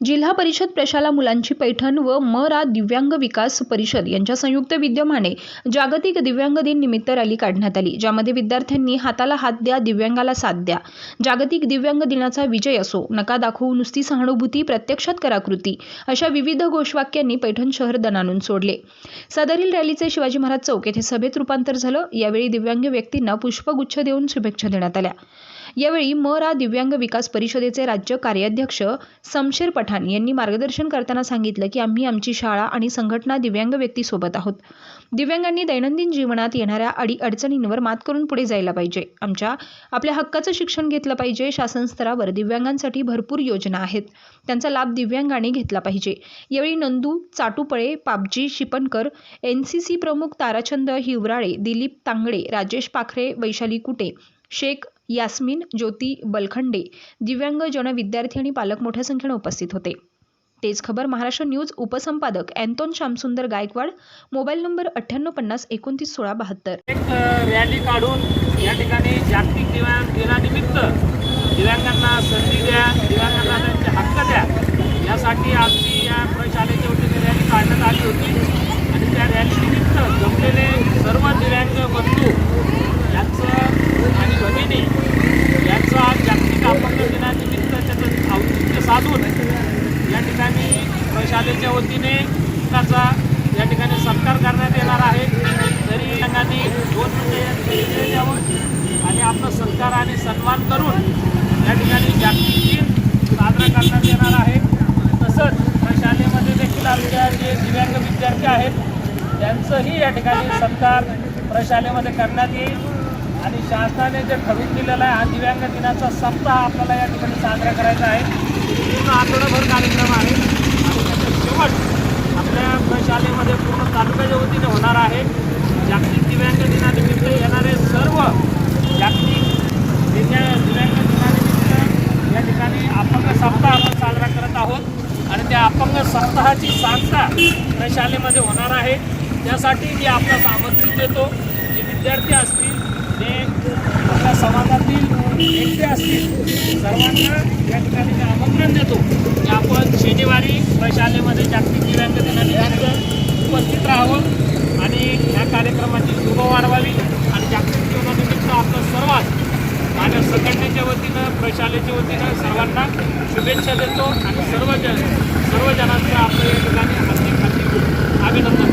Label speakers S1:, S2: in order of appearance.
S1: जिल्हा परिषद प्रशाला मुलांची पैठण व म रा दिव्यांग विकास परिषद यांच्या संयुक्त विद्यमाने जागतिक दिव्यांग दिन निमित्त रॅली काढण्यात आली ज्यामध्ये विद्यार्थ्यांनी हाताला हात द्या दिव्यांगाला साथ द्या. जागतिक दिव्यांग दिनाचा विजय असो नका दाखवू नुसती सहानुभूती प्रत्यक्षात कराकृती अशा विविध घोषवाक्यांनी पैठण शहर दणानून सोडले. सदरील रॅलीचे शिवाजी महाराज चौक येथे सभेत रूपांतर झालं. यावेळी दिव्यांग व्यक्तींना पुष्पगुच्छ देऊन शुभेच्छा देण्यात आल्या. यावेळी म रा दिव्यांग विकास परिषदेचे राज्य कार्याध्यक्ष समशेर पठाण यांनी मार्गदर्शन करताना सांगितलं की आम्ही आमची शाळा आणि संघटना दिव्यांग व्यक्तीसोबत आहोत. दिव्यांगांनी दैनंदिन जीवनात येणाऱ्या अडी अडचणींवर मात करून पुढे जायला पाहिजे. आमच्या आपल्या हक्काचं शिक्षण घेतलं पाहिजे. शासन स्तरावर दिव्यांगांसाठी भरपूर योजना आहेत. त्यांचा लाभ दिव्यांगाने घेतला पाहिजे. यावेळी नंदू चाटुपळे पाबजी शिपणकर एन सी सी प्रमुख ताराचंद हिवराळे दिलीप तांगडे राजेश पाखरे वैशाली कुटे शेख यास्मिन ज्योती बलखंडे दिव्यांग जन विद्यार्थी आणि पालक मोठ्या संख्येने उपस्थित होते. तेच खबर महाराष्ट्र न्यूज उपसंपादक अँटोन श्यामसुंदर गायकवाड मोबाईल नंबर अठ्ठ्याण्णव पन्नास एकोणतीस सोळा बहात्तर.
S2: एक रॅली काढून या ठिकाणी जागतिक दिव्यांग दिनानिमित्त दिव्यांगांना संधी द्या दिव्यांगांना त्यांचे हक्क द्या यासाठी आमची या प्रशालेच्या वतीने रॅली काढण्यात आली होती आणि त्या रॅलीनिमित्त जमलेले सर्व दिव्यांग बंधू यांचं आणि यांचं आज जागतिक अपंग दिनानिमित्त त्याचं औचित्य साधून या ठिकाणी प्रशालेच्या वतीने त्याचा या ठिकाणी सत्कार करण्यात येणार आहे. तरी दिव्यांगांनी दोन म्हणजे मिनिटे द्यावं आणि आपला सत्कार आणि सन्मान करून या ठिकाणी जागतिक दिन साजरा करण्यात येणार आहे. तसंच प्रशालेमध्ये देखील आमच्या जे दिव्यांग विद्यार्थी आहेत त्यांचंही या ठिकाणी सत्कार प्रशालेमध्ये करण्यात येईल. आणि शासनाने जे ठरवून दिलेलं आहे हा दिव्यांग दिनाचा सप्ताह आपल्याला या ठिकाणी साजरा करायचा आहे. पूर्ण आठवडाभर कार्यक्रम आहे. आणि त्याचा शेवट आपल्या प्रशालेमध्ये पूर्ण तालुक्याच्या वतीने होणार आहे. जागतिक दिव्यांग दिनानिमित्त येणारे सर्व जागतिक दिव्या दिव्यांग दिनानिमित्त या ठिकाणी अपंग सप्ताह आपण साजरा करत आहोत. आणि त्या अपंग सप्ताहाची सांगता प्रशालेमध्ये होणार आहे. त्यासाठी जे आपला सामग्री देतो. जे विद्यार्थी असतील समाजातील नेते असतील सर्वांना या ठिकाणी मी आमंत्रण देतो की आपण शनिवारी वैशालेमध्ये जागतिक दिव्यांग दिनानिमित्त उपस्थित राहावं आणि या कार्यक्रमाची शुभ वाढवावी. आणि जागतिक जीवनानिमित्त आपलं सर्वात माझ्या संघटनेच्या वतीनं वैशालेच्या वतीनं सर्वांना शुभेच्छा देतो आणि सर्वजण सर्वजणांचं आपलं या ठिकाणी हार्दिक हार्दिक अभिनंदन.